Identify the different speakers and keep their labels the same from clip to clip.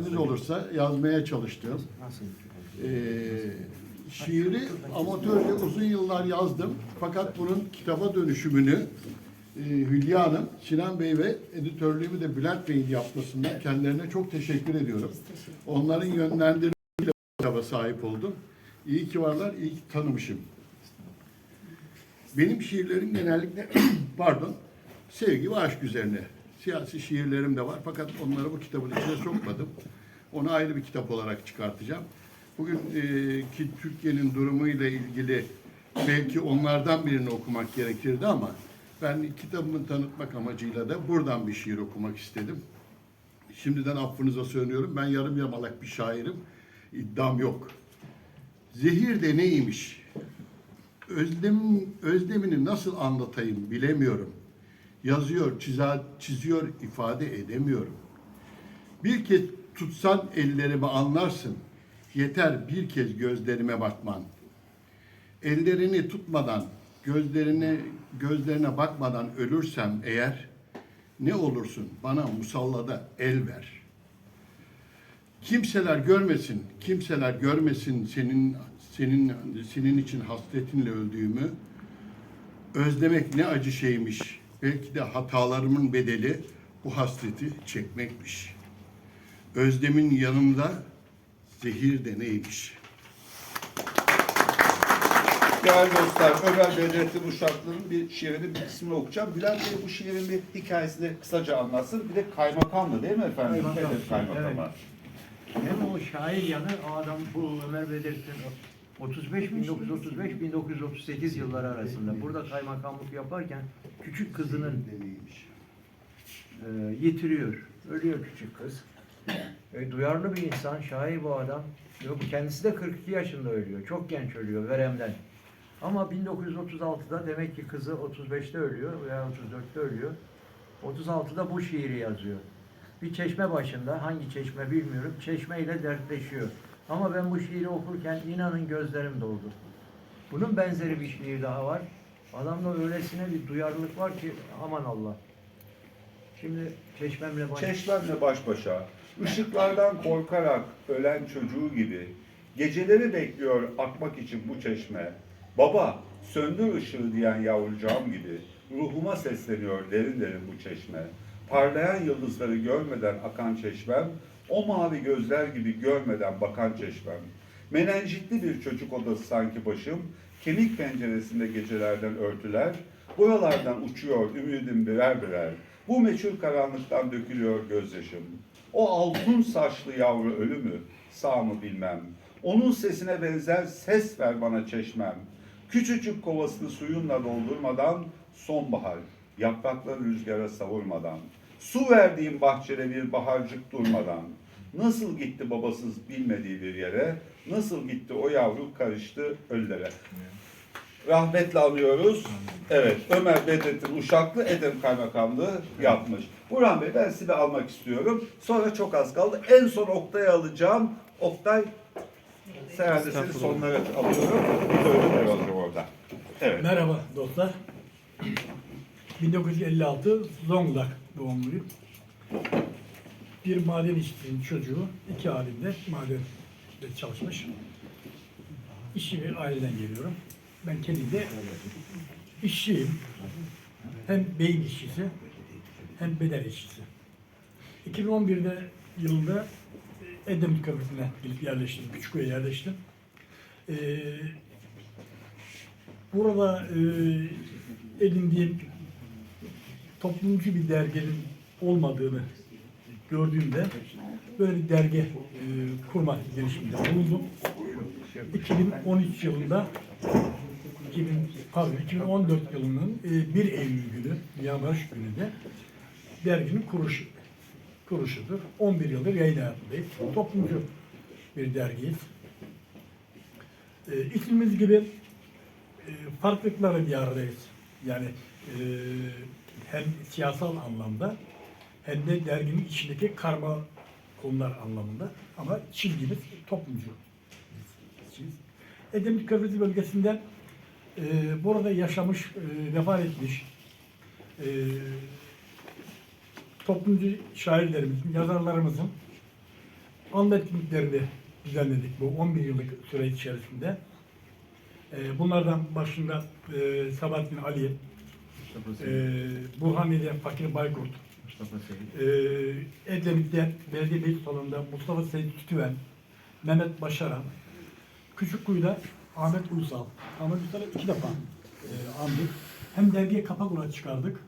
Speaker 1: müsaadeniz olursa yazmaya çalıştığım e, şiiri amatörce uzun yıllar yazdım. Fakat bunun kitaba dönüşümünü e, Hülya Hanım, Sinan Bey ve editörlüğümü de Bülent Bey'in yapmasından kendilerine çok teşekkür ediyorum. Onların yönlendirmesiyle kitaba sahip oldum. İyi ki varlar, iyi ki tanımışım. Benim şiirlerim genellikle, pardon, sevgi ve aşk üzerine. Siyasi şiirlerim de var fakat onları bu kitabın içine sokmadım. Onu ayrı bir kitap olarak çıkartacağım. Bugün e, ki Türkiye'nin durumuyla ilgili belki onlardan birini okumak gerekirdi ama ben kitabımı tanıtmak amacıyla da buradan bir şiir okumak istedim. Şimdiden affınıza sığınıyorum. Ben yarım yamalak bir şairim. İddiam yok. Zehir de neymiş? Özlem, özlemini nasıl anlatayım bilemiyorum. Yazıyor, çizer, çiziyor, ifade edemiyorum. Bir kez tutsan ellerimi anlarsın. Yeter bir kez gözlerime bakman. Ellerini tutmadan, gözlerine gözlerine bakmadan ölürsem eğer ne olursun bana musallada el ver. Kimseler görmesin, kimseler görmesin senin senin senin için hasretinle öldüğümü. Özlemek ne acı şeymiş. Belki de hatalarımın bedeli bu hasreti çekmekmiş. Özlemin yanımda zehir de neymiş.
Speaker 2: Değerli dostlar, Ömer Bedrettin Uşaklı'nın bir şiirinin bir kısmını okuyacağım. Bülent Bey bu şiirin bir hikayesini kısaca anlatsın. Bir de kaymakamlı değil mi efendim?
Speaker 3: Kaymakam,
Speaker 2: Hedef kaymakamı.
Speaker 3: evet. Hem o şair yanı o adam bu Ömer Bedrettin 35 1935 1938 yılları arasında burada kaymakamlık yaparken küçük kızının e, yitiriyor. Ölüyor küçük kız. E, duyarlı bir insan, şair bu adam. Yok, kendisi de 42 yaşında ölüyor. Çok genç ölüyor veremden. Ama 1936'da demek ki kızı 35'te ölüyor veya 34'te ölüyor. 36'da bu şiiri yazıyor. Bir çeşme başında, hangi çeşme bilmiyorum, çeşmeyle dertleşiyor. Ama ben bu şiiri okurken inanın gözlerim doldu. Bunun benzeri bir şiir daha var. Adamda öylesine bir duyarlılık var ki aman Allah. Şimdi çeşmemle baş...
Speaker 2: Çeşmenle baş başa, ışıklardan korkarak ölen çocuğu gibi geceleri bekliyor akmak için bu çeşme. Baba, söndür ışığı diyen yavrucağım gibi ruhuma sesleniyor derin derin bu çeşme. Parlayan yıldızları görmeden akan çeşmem, o mavi gözler gibi görmeden bakan çeşmem. Menenjitli bir çocuk odası sanki başım, kemik penceresinde gecelerden örtüler, boyalardan uçuyor ümidim birer birer. Bu meçhul karanlıktan dökülüyor gözyaşım. O altın saçlı yavru ölü mü? Sağ mı bilmem. Onun sesine benzer ses ver bana çeşmem. Küçücük kovasını suyunla doldurmadan sonbahar, yaprakları rüzgara savurmadan. Su verdiğim bahçede bir baharcık durmadan. Nasıl gitti babasız bilmediği bir yere, nasıl gitti o yavru karıştı ölülere. Rahmetle anıyoruz. Evet, Ömer Bedrettin Uşaklı Edem Kaymakamlığı yapmış. Burhan Bey ben sizi almak istiyorum. Sonra çok az kaldı. En son Oktay'ı alacağım. Oktay, sen de seni sonlara alıyorum. Bir ödül alacağım orada. Evet.
Speaker 4: Merhaba dostlar. 1956 Zonguldak doğumluyum. Bir maden işçisinin çocuğu iki halinde madende çalışmış. İşçi bir aileden geliyorum. Ben kendim de işçiyim. Hem beyin işçisi hem beden işçisi. 2011'de yılında Edemit Köprüsü'ne gidip yerleştim. Küçükköy'e yerleştim. Ee, burada e, edindiğim toplumcu bir derginin olmadığını gördüğümde böyle dergi e, kurma girişiminde bulundum. 2013 yılında 2000, pardon, 2014 yılının e, 1 Eylül günü, Dünya Barış Günü'nde derginin kuruluşu, kuruluşudur. 11 yıldır yayın hayatındayız. Toplumcu bir dergiyiz. E, ismimiz gibi e, farklılıkları bir aradayız. Yani e, hem siyasal anlamda hem de derginin içindeki karma konular anlamında ama çizgimiz toplumcu. çizgimiz. Edemit Köprüsü bölgesinden e, burada yaşamış, e, vefat etmiş e, toplumcu şairlerimizin, yazarlarımızın anma etkinliklerini düzenledik bu 11 yıllık süre içerisinde. E, bunlardan başında e, Sabahattin Ali, e, Burhaniye'de Fakir Baykurt,
Speaker 3: Mustafa Seyit.
Speaker 4: e, Edremit'te Belediye Meclis Salonu'nda Mustafa Seyit Tütüven, Mehmet Başaran, Küçükkuyu'da Ahmet Uysal. Ahmet Uysal'ı iki defa e, andık. Hem dergiye kapak olarak çıkardık.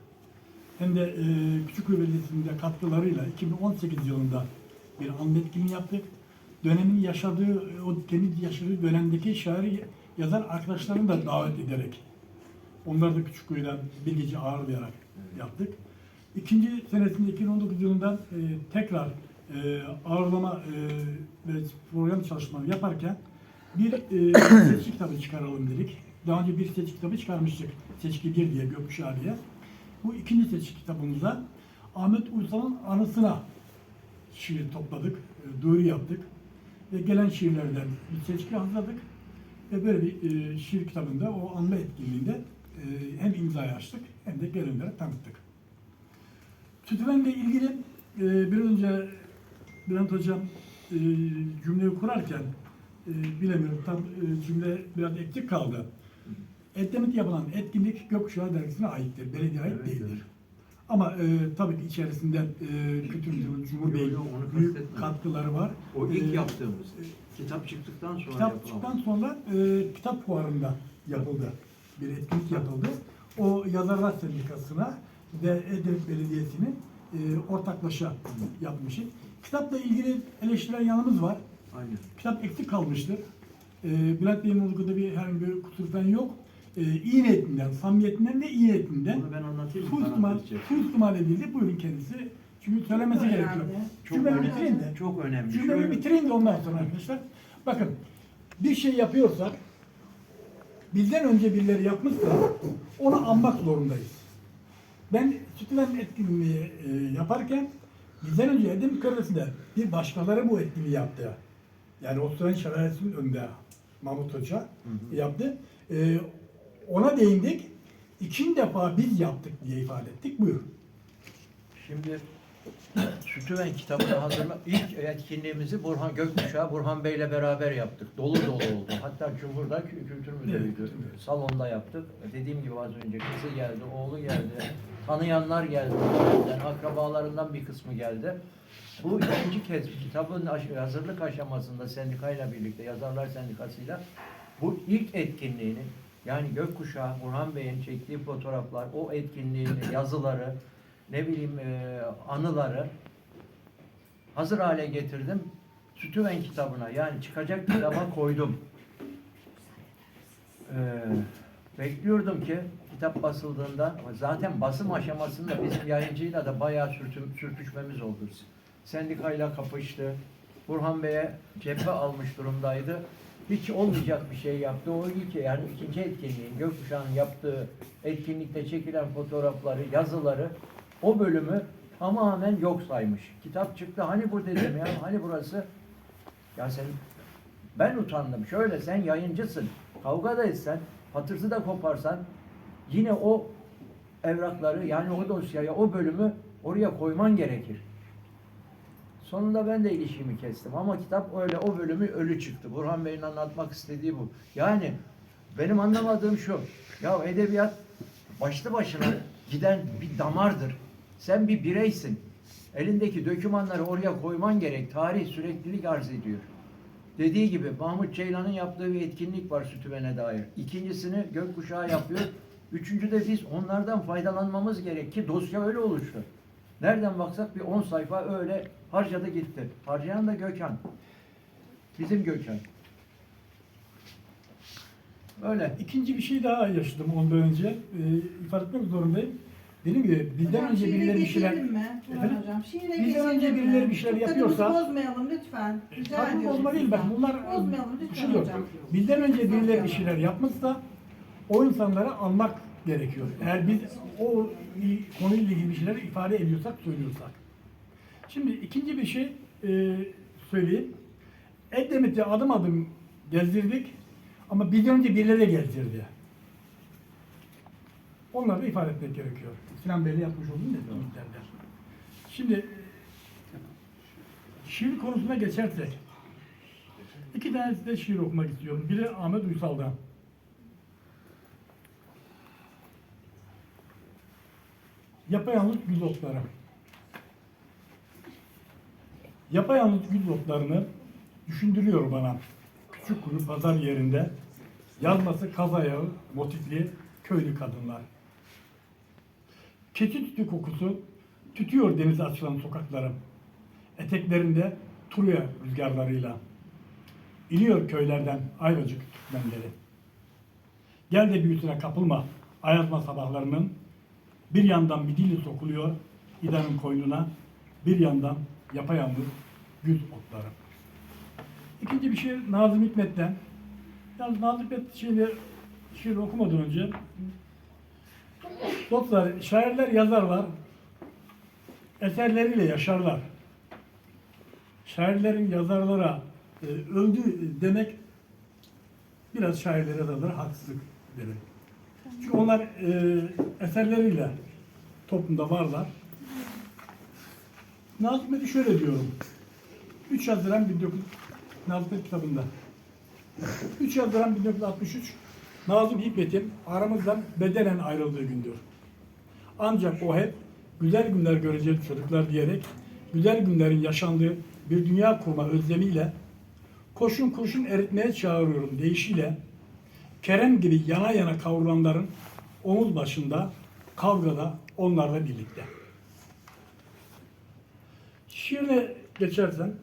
Speaker 4: Hem de e, Küçükkuyu Belediyesi'nin de katkılarıyla 2018 yılında bir anma etkinliği yaptık. Dönemin yaşadığı, o kendi yaşadığı dönemdeki şair yazar arkadaşlarını da davet ederek onları da Küçükkuyu'dan bir gece ağırlayarak yaptık. İkinci senesinde 2019 yılında e, tekrar e, ağırlama e, ve program çalışmaları yaparken bir e, seçki kitabı çıkaralım dedik. Daha önce bir seçki kitabı çıkarmıştık. Seçki 1 diye, Gökkuşağı diye. Bu ikinci seçki kitabımızda Ahmet Uysal'ın anısına şiir topladık, e, duyuru yaptık. Ve gelen şiirlerden bir seçki hazırladık. Ve böyle bir e, şiir kitabında o anma etkinliğinde e, hem imzayı açtık hem de gelenlere tanıttık. Tütüvenle ilgili e, bir önce Bülent Hocam e, cümleyi kurarken e, bilemiyorum tam e, cümle biraz eksik kaldı. Edremit'te yapılan etkinlik Gökkuşağı Dergisi'ne aittir. Belediye ait
Speaker 3: Evet,
Speaker 4: değildir.
Speaker 3: evet.
Speaker 4: Ama e, tabii ki içerisinde e, Kültür Müdürü Cumhur
Speaker 3: Yok,
Speaker 4: Bey'in
Speaker 3: yok, onu
Speaker 4: büyük katkıları var.
Speaker 3: O ilk
Speaker 4: E,
Speaker 3: yaptığımız. Kitap çıktıktan sonra
Speaker 4: Kitap
Speaker 3: yapılan.
Speaker 4: çıktıktan sonra e, kitap fuarında yapıldı. Bir etkinlik yapıldı. O Yazarlar Sendikası'na ve Edremit Belediyesi'nin e, ortaklaşa yapmışız. Kitapla ilgili eleştiren yanımız var.
Speaker 3: Aynen.
Speaker 4: Kitap eksik kalmıştır. E, Bülent Bey'in olduğunda bir herhangi bir kusur falan yok. E, iyi niyetinden, samimiyetinden ve iyi niyetinden
Speaker 3: Bunu ben anlatayım mı?
Speaker 4: suistimal, suistimal edildi. Buyurun kendisi. Çünkü söylemesi gerekiyor.
Speaker 3: Çok
Speaker 4: Cümlemi
Speaker 3: önemli.
Speaker 4: bitireyim de.
Speaker 3: Çok önemli.
Speaker 4: Cümlemi
Speaker 3: Şöyle-
Speaker 4: bitireyim de ondan sonra arkadaşlar. Bakın bir şey yapıyorsak bizden önce birileri yapmışsa onu anmak zorundayız. Ben Sütülen etkinliği e, yaparken bizden önce Edim Köresi'nde bir başkaları bu etkinliği yaptı. Yani o Sütülen Şelalesi'nin önünde Mahmut Hoca yaptı. E, ona değindik. İkinci defa biz yaptık diye ifade ettik. Buyur.
Speaker 3: Şimdi Sütüven kitabını hazırla ilk etkinliğimizi Burhan Gökkuşağı Burhan Bey'le beraber yaptık. Dolu dolu oldu. Hatta Cumhur'da kü- kültür müdürüydü.
Speaker 4: Evet.
Speaker 3: Salonda yaptık. Dediğim gibi az önce kızı geldi, oğlu geldi. Tanıyanlar geldi. Yani akrabalarından bir kısmı geldi. Bu ikinci kez kitabın hazırlık aşamasında sendikayla birlikte, yazarlar sendikasıyla bu ilk etkinliğini yani Gökkuşağı, Burhan Bey'in çektiği fotoğraflar, o etkinliğini, yazıları, ne bileyim e, anıları hazır hale getirdim. Sütüven kitabına yani çıkacak kitaba koydum. Ee, bekliyordum ki kitap basıldığında zaten basım aşamasında bizim yayıncıyla da bayağı sürtüm, sürtüşmemiz oldu. Sendikayla kapıştı. Burhan Bey'e cephe almış durumdaydı. Hiç olmayacak bir şey yaptı. O ilk yani ikinci etkinliğin Gökkuşağı'nın yaptığı etkinlikte çekilen fotoğrafları, yazıları o bölümü tamamen yok saymış. Kitap çıktı. Hani bu dedim ya? Hani burası? Ya sen ben utandım. Şöyle sen yayıncısın. Kavga da etsen, patırtı da koparsan yine o evrakları yani o dosyaya, o bölümü oraya koyman gerekir. Sonunda ben de ilişkimi kestim ama kitap öyle o bölümü ölü çıktı. Burhan Bey'in anlatmak istediği bu. Yani benim anlamadığım şu. Ya edebiyat başlı başına giden bir damardır. Sen bir bireysin. Elindeki dokümanları oraya koyman gerek. Tarih süreklilik arz ediyor. Dediği gibi Mahmut Ceylan'ın yaptığı bir etkinlik var Sütüven'e dair. İkincisini Gökkuşağı yapıyor. Üçüncü de biz onlardan faydalanmamız gerek ki dosya öyle oluştu. Nereden baksak bir 10 sayfa öyle harcadı gitti. Harcayan da Gökhan. Bizim Gökhan. Öyle.
Speaker 4: İkinci bir şey daha yaşadım ondan önce. E, ifade etmek zorundayım. Dediğim gibi bizden
Speaker 5: Hocam,
Speaker 4: önce
Speaker 5: şiire
Speaker 4: birileri bir şeyler...
Speaker 5: geçelim mi?
Speaker 4: Efendim?
Speaker 5: hocam, şiire
Speaker 4: Bizden
Speaker 5: geçelim
Speaker 4: önce
Speaker 5: mi?
Speaker 4: birileri bir şeyler yapıyorsa-
Speaker 5: bozmayalım lütfen. Rica
Speaker 4: Tabii
Speaker 5: ediyorum
Speaker 4: bozma değil bak
Speaker 5: sizden.
Speaker 4: bunlar
Speaker 5: Bozmayalım lütfen
Speaker 4: şu yok.
Speaker 5: hocam.
Speaker 4: Bizden önce birileri bir şeyler yapmışsa o insanları almak gerekiyor. Eğer biz o konuyla ilgili bir şeyler ifade ediyorsak, söylüyorsak. Şimdi ikinci bir şey e, söyleyeyim. Edremit'i adım adım gezdirdik ama bizden önce birileri gezdirdi. Onları da ifade etmek gerekiyor. Sinan Bey'le yapmış olduğum etkinliklerde. Şimdi şiir konusuna geçersek, iki tanesi de şiir okumak istiyorum. Biri Ahmet Uysal'dan. Yapayalnız gül otları. Yapayalnız gül otlarını düşündürüyor bana. Küçük kuru pazar yerinde yazması kaz ayağı motifli köylü kadınlar. Keçi tütü kokusu tütüyor denize açılan sokaklarım. Eteklerinde Truya rüzgarlarıyla. İniyor köylerden ayvacık Türkmenleri. Gel de büyüsüne kapılma ayazma sabahlarının. Bir yandan bir dili sokuluyor İda'nın koynuna. Bir yandan yapayalnız güz otları. İkinci bir şey Nazım Hikmet'ten. Yalnız Nazım Hikmet şeyini şiir okumadan önce Dostlar, şairler yazarlar, eserleriyle yaşarlar. Şairlerin yazarlara e, öldü demek biraz şairlere yazarlara haksızlık demek. Çünkü onlar e, eserleriyle toplumda varlar. Nazım şöyle diyorum. 3 Haziran 19 Nazım kitabında. 3 Haziran 1963 Nazım Hikmet'in aramızdan bedenen ayrıldığı gündür. Ancak o hep güzel günler göreceğiz çocuklar diyerek güzel günlerin yaşandığı bir dünya kurma özlemiyle koşun koşun eritmeye çağırıyorum deyişiyle Kerem gibi yana yana kavrulanların omuz başında kavgada onlarla birlikte. Şiirine geçersen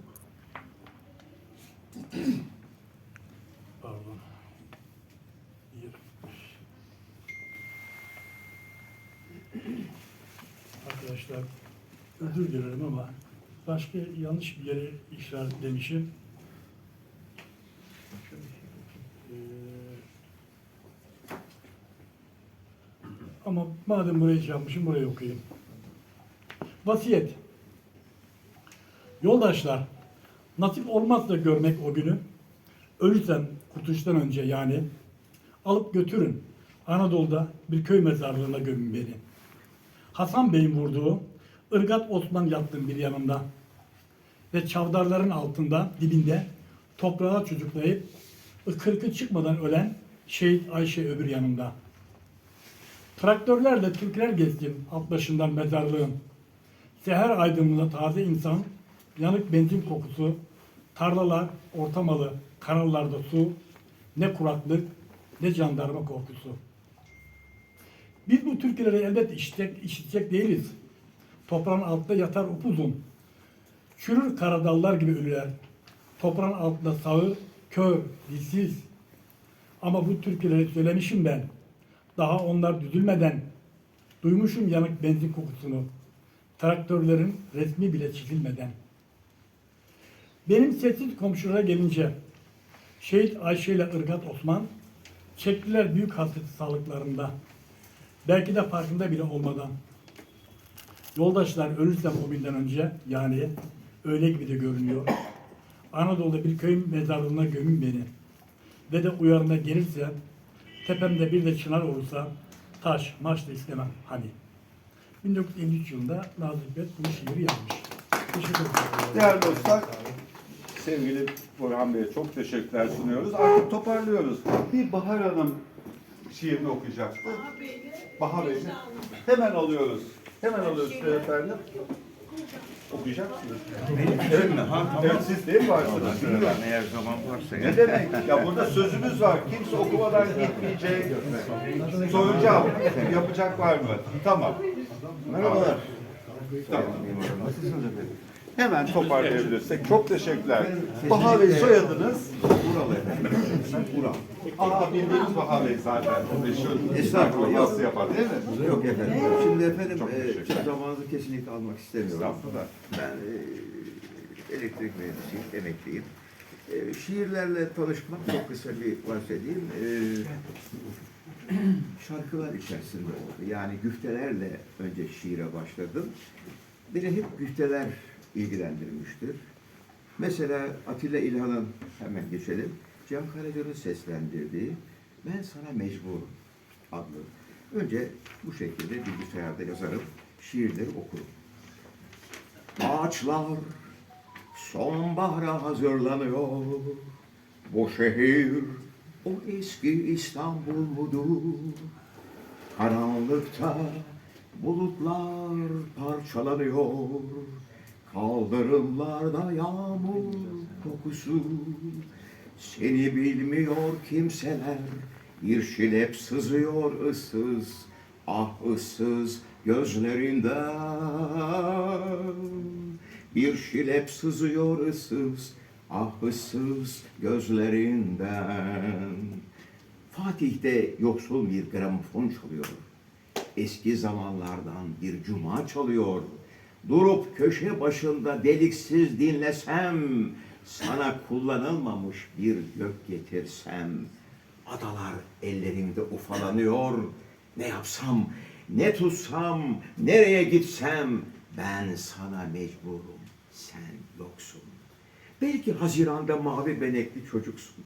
Speaker 4: pardon bir arkadaşlar özür dilerim ama başka yanlış bir yere işaretlemişim. Ee, ama madem burayı şey yapmışım burayı okuyayım. Vasiyet. Yoldaşlar, nasip olmazsa görmek o günü, ölürsem kurtuluştan önce yani, alıp götürün Anadolu'da bir köy mezarlığına gömün beni. Hasan Bey'in vurduğu Irgat Osman yattım bir yanımda. Ve çavdarların altında, dibinde toprağa çocuklayıp ıkırkı çıkmadan ölen şehit Ayşe öbür yanımda. Traktörlerle Türkler gezdim alt başından mezarlığın. Seher aydınlığında taze insan, yanık benzin kokusu, tarlalar, ortamalı, kanallarda su, ne kuraklık, ne jandarma korkusu. Biz bu türküleri elbette işitecek, işitecek değiliz. Toprağın altında yatar upuzun. Çürür karadallar gibi ölüler. Toprağın altında sağır, kör, dilsiz. Ama bu türküleri söylemişim ben. Daha onlar düzülmeden. Duymuşum yanık benzin kokusunu. Traktörlerin resmi bile çizilmeden. Benim sessiz komşulara gelince Şehit Ayşe ile Irgat Osman çektiler büyük hasreti sağlıklarında. Belki de farkında bile olmadan. Yoldaşlar ölürsem o günden önce yani öyle gibi de görünüyor. Anadolu'da bir köy mezarlığına gömün beni. Ve de uyarına gelirse tepemde bir de çınar olursa taş maç da istemem hani. 1953 yılında Nazım Hikmet bu şiiri yazmış. Teşekkür ederim.
Speaker 2: Değerli dostlar, sevgili Burhan Bey'e çok teşekkürler sunuyoruz. Artık toparlıyoruz. Bir Bahar Hanım şiirini okuyacaktı. Bahar Bey. Hemen alıyoruz. Hemen alıyoruz efendim. Okuyacak mısınız? Evet mi? Ha, evet siz değil mi varsınız? Bilmiyorum.
Speaker 6: Eğer zaman varsa
Speaker 2: Ne demek? Ya burada sözümüz var. Kimse okumadan gitmeyecek. Soracağım. Yapacak var mı? Tamam.
Speaker 6: Merhabalar.
Speaker 2: Tamam.
Speaker 6: Nasılsınız efendim?
Speaker 2: Hemen toparlayabilirsek. Çok teşekkürler. Baha Bey soyadınız?
Speaker 6: Buralı efendim. Ural.
Speaker 2: Aa bildiğimiz Baha Bey zaten. Meşhur.
Speaker 6: Estağfurullah.
Speaker 2: Nasıl yapar değil mi?
Speaker 6: Yok efendim. Şimdi efendim
Speaker 2: Çok
Speaker 6: e,
Speaker 2: teşekkür
Speaker 6: çok zamanınızı kesinlikle almak istemiyorum.
Speaker 2: Estağfurullah.
Speaker 6: Ben e, elektrik mühendisiyim, emekliyim. E, şiirlerle tanışmak çok kısa bir bahsedeyim. E, şarkılar içerisinde oldu. Yani güftelerle önce şiire başladım. Beni hep güfteler ilgilendirmiştir. Mesela Atilla İlhan'ın hemen geçelim. Can Karaca'nın seslendirdiği Ben Sana Mecbur adlı. Önce bu şekilde bilgisayarda yazarım, şiirleri okurum. Ağaçlar Sonbahara hazırlanıyor bu şehir o eski İstanbul mudur? Karanlıkta bulutlar parçalanıyor Kaldırımlarda yağmur kokusu. Seni bilmiyor kimseler. Bir şilep sızıyor ıssız. Ah ıssız gözlerinden. Bir şilep sızıyor ıssız. Ah ıssız gözlerinden. Fatih'te yoksul bir gramofon çalıyor. Eski zamanlardan bir cuma çalıyor. Durup köşe başında deliksiz dinlesem, sana kullanılmamış bir gök getirsem, adalar ellerimde ufalanıyor. Ne yapsam, ne tutsam, nereye gitsem, ben sana mecburum, sen yoksun. Belki Haziran'da mavi benekli çocuksun.